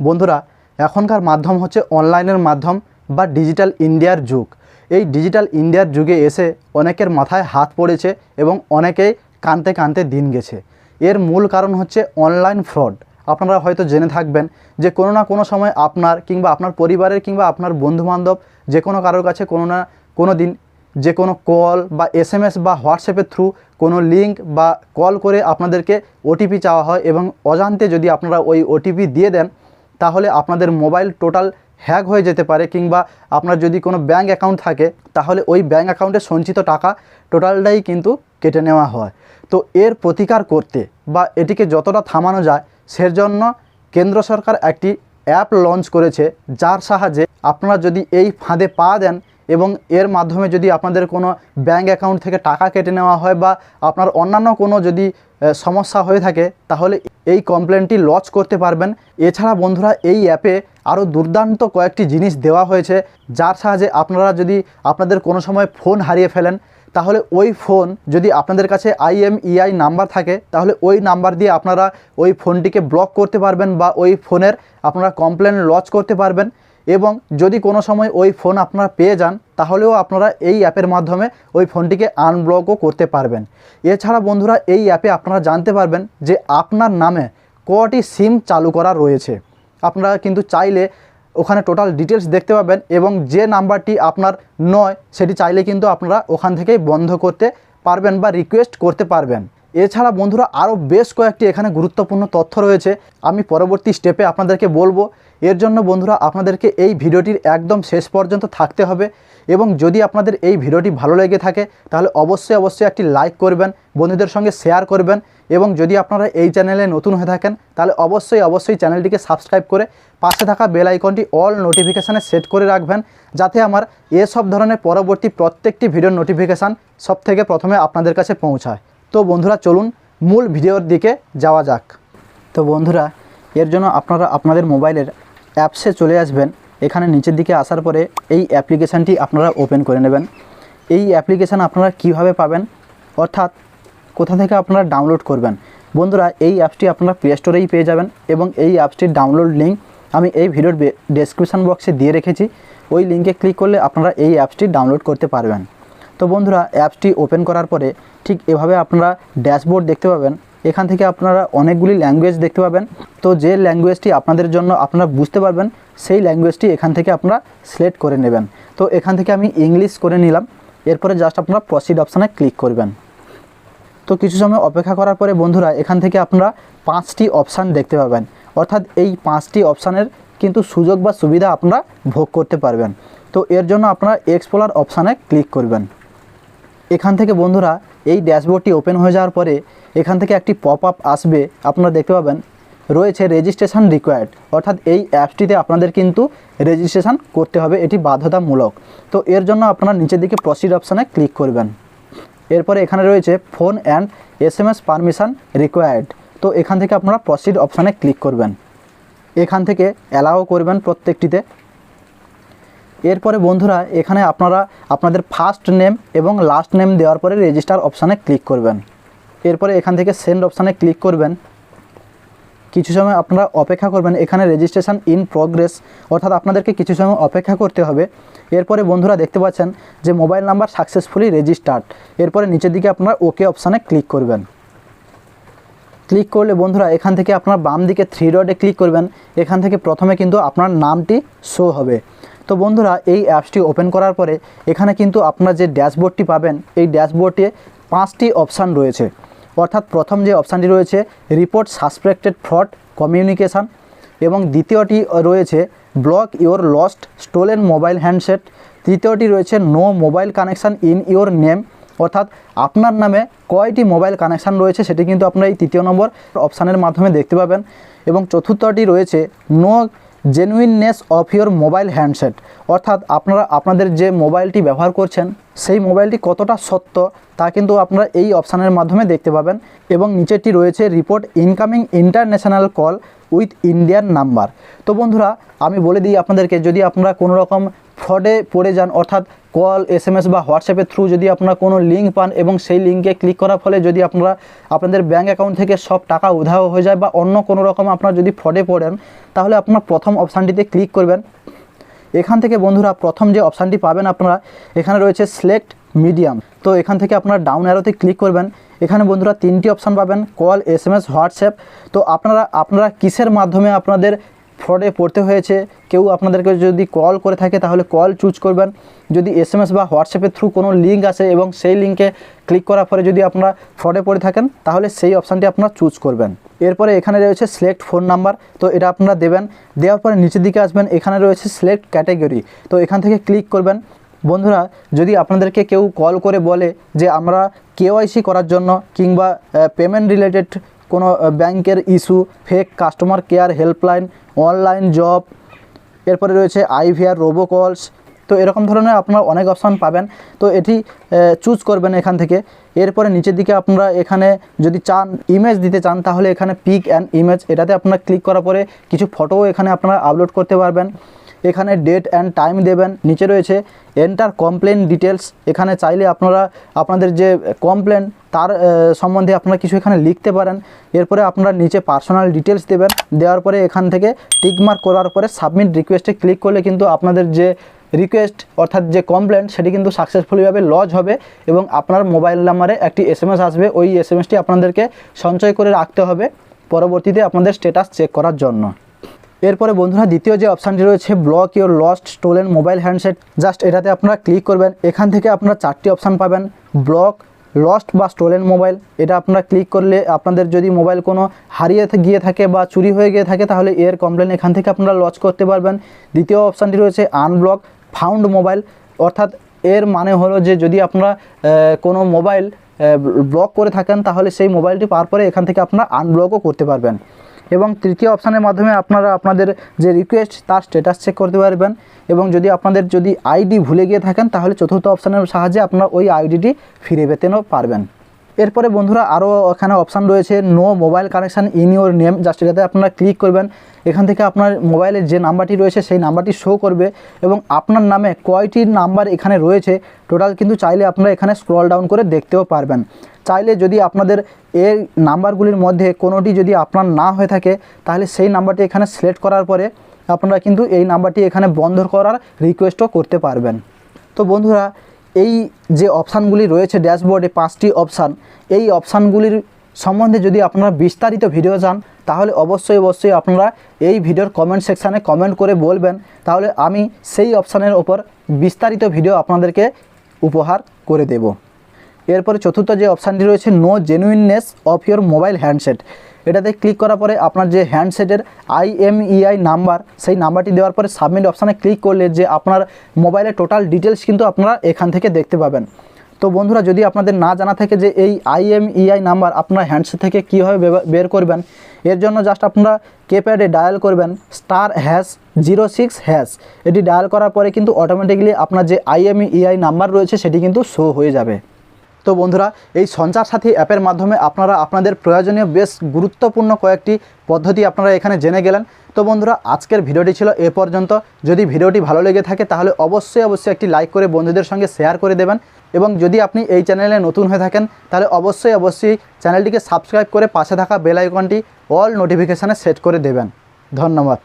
বন্ধুরা, এখনকার মাধ্যম হচ্ছে অনলাইনের মাধ্যম বা ডিজিটাল ইন্ডিয়ার যুগ। এই ডিজিটাল ইন্ডিয়ার যুগে এসে অনেকের মাথায় হাত পড়েছে এবং অনেকেই কানতে কানতে দিন গেছে। এর মূল কারণ হচ্ছে অনলাইন ফ্রড। আপনারা হয়তো জেনে থাকবেন যে কোনো না কোনো সময় আপনার কিংবা আপনার পরিবারের কিংবা আপনার বন্ধুবান্ধব যে কোনো কারোর কাছে কোনো না কোনো দিন যে কোনো কল বা এস এম এস বা হোয়াটসঅ্যাপের থ্রু কোনো লিঙ্ক বা কল করে আপনাদেরকে ওটিপি চাওয়া হয় এবং অজান্তে যদি আপনারা ওই ওটিপি দিয়ে দেন তাহলে আপনাদের মোবাইল টোটাল হ্যাক হয়ে যেতে পারে কিংবা আপনার যদি কোনো ব্যাঙ্ক অ্যাকাউন্ট থাকে, তাহলে ওই ব্যাঙ্ক অ্যাকাউন্টে সঞ্চিত টাকা টোটালটাই কিন্তু কেটে নেওয়া হয়। তো এর প্রতিকার করতে বা এটিকে যতটা থামানো যায় সের জন্য কেন্দ্র সরকার একটি অ্যাপ লঞ্চ করেছে, যার সাহায্যে আপনারা যদি এই ফাঁদে পা দেন এবং এর মাধ্যমে যদি আপনাদের কোনো ব্যাঙ্ক অ্যাকাউন্ট থেকে টাকা কেটে নেওয়া হয় বা আপনার অন্যান্য কোনো যদি সমস্যা হয়ে থাকে, তাহলে এই কমপ্লেনটি লজ করতে পারবেন। এছাড়া বন্ধুরা, এই অ্যাপে আরও দুর্দান্ত কয়েকটি জিনিস দেওয়া হয়েছে, যার সাহায্যে আপনারা যদি আপনাদের কোনো সময় ফোন হারিয়ে ফেলেন, তাহলে ওই ফোন যদি আপনাদের কাছে আইএমইআই নাম্বার থাকে, তাহলে ওই নাম্বার দিয়ে আপনারা ওই ফোনটিকে ব্লক করতে পারবেন বা ওই ফোনের আপনারা কমপ্লেন লজ করতে পারবেন। এবং যদি কোনো সময় ওই ফোন আপনারা পেয়ে যান, তাহলেও আপনারা এই অ্যাপের মাধ্যমে ওই ফোনটিকে আনব্লকও করতে পারবেন। এছাড়া বন্ধুরা, এই অ্যাপে আপনারা জানতে পারবেন যে আপনার নামে কটি সিম চালু করা রয়েছে। আপনারা কিন্তু চাইলে ওখানে টোটাল ডিটেলস দেখতে পাবেন এবং যে নাম্বারটি আপনার নয়, সেটি চাইলে কিন্তু আপনারা ওখান থেকেই বন্ধ করতে পারবেন বা রিকোয়েস্ট করতে পারবেন। এছাড়া বন্ধুরা আরও বেশ কয়েকটি এখানে গুরুত্বপূর্ণ তথ্য রয়েছে। আমি পরবর্তী স্টেপে আপনাদেরকে বলব, এর জন্য বন্ধুরা আপনাদেরকে এই ভিডিওটির একদম শেষ পর্যন্ত থাকতে হবে এবং যদি আপনাদের এই ভিডিওটি ভালো লেগে থাকে, তাহলে অবশ্যই অবশ্যই একটি লাইক করবেন, বন্ধুদের সঙ্গে শেয়ার করবেন এবং যদি আপনারা এই চ্যানেলে নতুন হয়ে থাকেন, তাহলে অবশ্যই অবশ্যই চ্যানেলটিকে সাবস্ক্রাইব করে পাশে থাকা বেল আইকনটি অল নোটিফিকেশানে সেট করে রাখবেন, যাতে আমার এসব ধরনের পরবর্তী প্রত্যেকটি ভিডিওর নোটিফিকেশান সব থেকে প্রথমে আপনাদের কাছে পৌঁছায়। তো বন্ধুরা চলুন মূল ভিডিওর দিকে যাওয়া যাক। তো বন্ধুরা, এর জন্য আপনারা আপনাদের মোবাইলের অ্যাপসে চলে আসবেন। এখানে নিচের দিকে আসার পরে এই অ্যাপ্লিকেশানটি আপনারা ওপেন করে নেবেন। এই অ্যাপ্লিকেশান আপনারা কীভাবে পাবেন? অর্থাৎ কোথা থেকে আপনারা ডাউনলোড করবেন? বন্ধুরা, এই অ্যাপসটি আপনারা প্লে স্টোরেই পেয়ে যাবেন এবং এই অ্যাপসটির ডাউনলোড লিঙ্ক আমি এই ভিডিওর ডেসক্রিপশান বক্সে দিয়ে রেখেছি। ওই লিঙ্কে ক্লিক করলে আপনারা এই অ্যাপসটি ডাউনলোড করতে পারবেন। তো বন্ধুরা, অ্যাপসটি ওপেন করার পরে ঠিক এভাবে আপনারা ড্যাশবোর্ড দেখতে পাবেন। এখান থেকে আপনারা অনেকগুলি ল্যাঙ্গুয়েজ দেখতে পাবেন। তো যে ল্যাঙ্গুয়েজটি আপনাদের জন্য আপনারা বুঝতে পারবেন, সেই ল্যাঙ্গুয়েজটি এখান থেকে আপনারা সিলেক্ট করে নেবেন। তো এখান থেকে আমি ইংলিশ করে নিলাম। এরপরে জাস্ট আপনারা প্রসিড অপশানে ক্লিক করবেন। তো কিছু সময় অপেক্ষা করার পরে বন্ধুরা, এখান থেকে আপনারা পাঁচটি অপশান দেখতে পাবেন। অর্থাৎ এই পাঁচটি অপশানের কিন্তু সুযোগ বা সুবিধা আপনারা ভোগ করতে পারবেন। তো এর জন্য আপনারা এক্সপ্লোরার অপশানে ক্লিক করবেন। এখান থেকে বন্ধুরা এই ড্যাশবোর্ডটি ওপেন হয়ে যাওয়ার পরে এখান থেকে একটি পপ আপ আসবে, আপনারা দেখতে পাবেন। রয়েছে রেজিস্ট্রেশন রিকোয়ার্ড অর্থাৎ এই অ্যাপসটিতে আপনাদের কিন্তু রেজিস্ট্রেশন করতে হবে, এটি বাধ্যতামূলক। তো এর জন্য আপনারা নিচের দিকে প্রসিড অপশানে ক্লিক করবেন। এরপরে এখানে রয়েছে phone and S M S permission required তো এখান থেকে আপনারা প্রসিড অপশানে ক্লিক করবেন। এখান থেকে অ্যালাও করবেন প্রত্যেকটিতে। এরপরে বন্ধুরা, এখানে আপনারা আপনাদের ফার্স্ট নেম এবং লাস্ট নেম দেওয়ার পরে রেজিস্টার অপশানে ক্লিক করবেন। এরপরে এখান থেকে সেন্ড অপশানে ক্লিক করবেন। কিছু সময় আপনারা অপেক্ষা করবেন, এখানে রেজিস্ট্রেশন ইন প্রোগ্রেস অর্থাৎ আপনাদেরকে কিছু সময় অপেক্ষা করতে হবে। এরপরে বন্ধুরা দেখতে পাচ্ছেন যে মোবাইল নাম্বার সাকসেসফুলি রেজিস্টার্ড এরপরে নিচের দিকে আপনারা ওকে অপশানে ক্লিক করবেন। ক্লিক করলে বন্ধুরা, এখান থেকে আপনার বাম দিকে থ্রি ডটে ক্লিক করবেন। এখান থেকে প্রথমে কিন্তু আপনার নামটি শো হবে। তো বন্ধুরা, এই অ্যাপসটি ওপেন করার পরে এখানে কিন্তু আপনার যে ড্যাশবোর্ডটি পাবেন, এই ড্যাশবোর্ডে পাঁচটি অপশান রয়েছে। অর্থাৎ প্রথম যে অপশানটি রয়েছে, রিপোর্ট সাসপেক্টেড ফ্রড কমিউনিকেশান এবং দ্বিতীয়টি রয়েছে, block your lost stolen mobile handset. তৃতীয়টি রয়েছে, no mobile connection in your name. অর্থাৎ আপনার নামে কয়টি মোবাইল কানেকশান রয়েছে সেটি কিন্তু আপনারা এই তৃতীয় নম্বর অপশানের মাধ্যমে দেখতে পাবেন। এবং চতুর্থটি রয়েছে, know genuineness of your mobile handset অর্থাৎ আপনারা, আপনাদের যে মোবাইলটি ব্যবহার করছেন, সেই মোবাইলটি কতটা সত্য তা কিন্তু আপনারা এই অপশানের মাধ্যমে দেখতে পাবেন। এবং নিচেরটি রয়েছে report incoming international call with Indian number তো বন্ধুরা, আমি বলে দিই আপনাদেরকে, যদি আপনারা কোনো রকম ফ্রডে পড়ে যান, অর্থাৎ কল এস এম এস বা হোয়াটসঅ্যাপের থ্রু যদি আপনারা কোনো লিঙ্ক পান এবং সেই লিঙ্কে ক্লিক করার ফলে যদি আপনারা আপনাদের ব্যাঙ্ক অ্যাকাউন্ট থেকে সব টাকা উধাও হয়ে যায় বা অন্য কোনো রকম আপনারা যদি ফ্রডে পড়েন, তাহলে আপনার প্রথম অপশানটিতে ক্লিক করবেন। এখান থেকে বন্ধুরা প্রথম যে অপশানটি পাবেন আপনারা, এখানে রয়েছে সিলেক্ট মিডিয়াম তো এখান থেকে আপনারা ডাউন অ্যারোতে ক্লিক করবেন। এখানে বন্ধুরা তিনটি অপশান পাবেন call S M S WhatsApp তো আপনারা আপনারা কিসের মাধ্যমে আপনাদের ফ্রডে পড়তে হয়েছে, কেউ আপনাদেরকে যদি কল করে থাকে তাহলে কল চুজ করবেন। যদি এস এম এস বা হোয়াটসঅ্যাপের থ্রু কোনো লিঙ্ক আসে এবং সেই লিঙ্কে ক্লিক করার পরে যদি আপনারা ফ্রডে পড়ে থাকেন, তাহলে সেই অপশানটি আপনারা চুজ করবেন। এরপরে এখানে রয়েছে সিলেক্ট ফোন নাম্বার তো এটা আপনারা দেবেন। দেওয়ার পরে নিচের দিকে আসবেন, এখানে রয়েছে সিলেক্ট ক্যাটাগরি তো এখান থেকে ক্লিক করবেন। বন্ধুরা, যদি আপনাদেরকে কেউ কল করে বলে যে আমরা কেওয়াইসি করার জন্য কিংবা পেমেন্ট রিলেটেড কোনো ব্যাংকের issue fake customer care helpline online job এরপরে রয়েছে আইভিআর রোবো কলস তো এরকম ধরনের আপনারা অনেক অপশান পাবেন। তো এটি চুজ করবেন এখান থেকে। এরপরে নিচের দিকে আপনারা এখানে যদি চান ইমেজ দিতে চান, তাহলে এখানে পিক অ্যান্ড ইমেজ এটাতে আপনারা ক্লিক করার পরে কিছু ফটোও এখানে আপনারা আপলোড করতে পারবেন। এখানে ডেট অ্যান্ড টাইম দেবেন, নিচে রয়েছে এন্টার কমপ্লেন ডিটেলস এখানে চাইলে আপনারা, আপনাদের যে কমপ্লেন তার সম্বন্ধে আপনারা কিছু এখানে লিখতে পারেন। এরপরে আপনারা নিচে পার্সোনাল ডিটেলস দেবেন। দেওয়ার পরে এখান থেকে টিকমার্ক করার পরে সাবমিট রিকোয়েস্টে ক্লিক করলে কিন্তু আপনাদের যে রিকোয়েস্ট অর্থাৎ যে কমপ্লেন সেটি কিন্তু সাকসেসফুলিভাবে লজ হবে এবং আপনার মোবাইল নাম্বারে একটি এস আসবে। ওই এস এম আপনাদেরকে সঞ্চয় করে রাখতে হবে পরবর্তীতে আপনাদের স্ট্যাটাস চেক করার জন্য। এরপরে বন্ধুরা দ্বিতীয় যে অপশানটি রয়েছে block your lost stolen mobile handset just এটাতে আপনারা ক্লিক করবেন। এখান থেকে আপনারা চারটি অপশান পাবেন ব্লক লস্ট বা স্টোলেন মোবাইল এটা আপনারা ক্লিক করলে আপনাদের যদি মোবাইল কোনো হারিয়ে গিয়ে থাকে বা চুরি হয়ে গিয়ে থাকে, তাহলে এর কমপ্লেন এখান থেকে আপনারা লঞ্চ করতে পারবেন। দ্বিতীয় অপশানটি রয়েছে আনব্লক ফাউন্ড মোবাইল অর্থাৎ এর মানে হলো যে যদি আপনারা কোনো মোবাইল ব্লক করে থাকেন, তাহলে সেই মোবাইলটি পাওয়ার পরে এখান থেকে আপনারা আনব্লকও করতে পারবেন। এবং তৃতীয় অপশানের মাধ্যমে আপনারা আপনাদের যে রিকোয়েস্ট তার স্ট্যাটাস চেক করতে পারবেন এবং যদি আপনাদের যদি আইডি ভুলে গিয়ে থাকেন, তাহলে চতুর্থ অপশানের সাহায্যে আপনারা ওই আইডিটি ফিরে পেতেও পারবেন। এরপরে বন্ধুরা আরও এখানে অপশান রয়েছে know mobile connection in your name just এটাতে আপনারা ক্লিক করবেন। এখান থেকে আপনার মোবাইলের যে নাম্বারটি রয়েছে, সেই নাম্বারটি শো করবে এবং আপনার নামে কয়টি নাম্বার এখানে রয়েছে টোটাল কিন্তু চাইলে আপনারা এখানে স্ক্রল ডাউন করে দেখতেও পারবেন। চাইলে যদি আপনাদের এই নাম্বারগুলির মধ্যে কোনোটি যদি আপনার না হয়ে থাকে, তাহলে সেই নাম্বারটি এখানে সিলেক্ট করার পরে আপনারা কিন্তু এই নাম্বারটি এখানে বন্ধ করার রিকোয়েস্টও করতে পারবেন। তো বন্ধুরা, এই যে অপশানগুলি রয়েছে ড্যাশবোর্ডে পাঁচটি অপশান, এই অপশানগুলির সম্বন্ধে যদি আপনারা বিস্তারিত ভিডিও চান, তাহলে অবশ্যই অবশ্যই আপনারা এই ভিডিওর কমেন্ট সেকশানে কমেন্ট করে বলবেন। তাহলে আমি সেই অপশানের ওপর বিস্তারিত ভিডিও আপনাদেরকে উপহার করে দেব। এরপরে চতুর্থ যে অপশানটি রয়েছে know genuineness of your mobile handset এটাতে ক্লিক করার পরে আপনার যে হ্যান্ডসেটের আইএমইআই নাম্বার সেই নাম্বারটি দেওয়ার পরে সাবমিট অপশানে ক্লিক করলে যে আপনার মোবাইলের টোটাল ডিটেলস কিন্তু আপনারা এখান থেকে দেখতে পাবেন। তো বন্ধুরা, যদি আপনাদের না জানা থাকে যে এই আইএমইআই নাম্বার আপনার হ্যান্ডসেট থেকে কীভাবে বের করবেন, এর জন্য জাস্ট আপনারা কেপ্যাডে ডায়াল করবেন star hash zero six hash এটি ডায়াল করার পরে কিন্তু অটোমেটিকলি আপনার যে আইএমইআই নাম্বার রয়েছে, সেটি কিন্তু শো হয়ে যাবে। তো বন্ধুরা, এই সঞ্চার সাথী অ্যাপের মাধ্যমে আপনারা আপনাদের প্রয়োজনীয় বেশ গুরুত্বপূর্ণ কয়েকটি পদ্ধতি আপনারা এখানে জেনে গেলেন। তো বন্ধুরা, আজকের ভিডিওটি ছিল এ পর্যন্ত। যদি ভিডিওটি ভালো লেগে থাকে, তাহলে অবশ্যই অবশ্যই একটি লাইক করে বন্ধুদের সঙ্গে শেয়ার করে দেবেন এবং যদি আপনি এই চ্যানেলে নতুন হয়ে থাকেন, তাহলে অবশ্যই অবশ্যই চ্যানেলটিকে সাবস্ক্রাইব করে পাশে থাকা বেল আইকনটি অল নোটিফিকেশানে সেট করে দেবেন। ধন্যবাদ।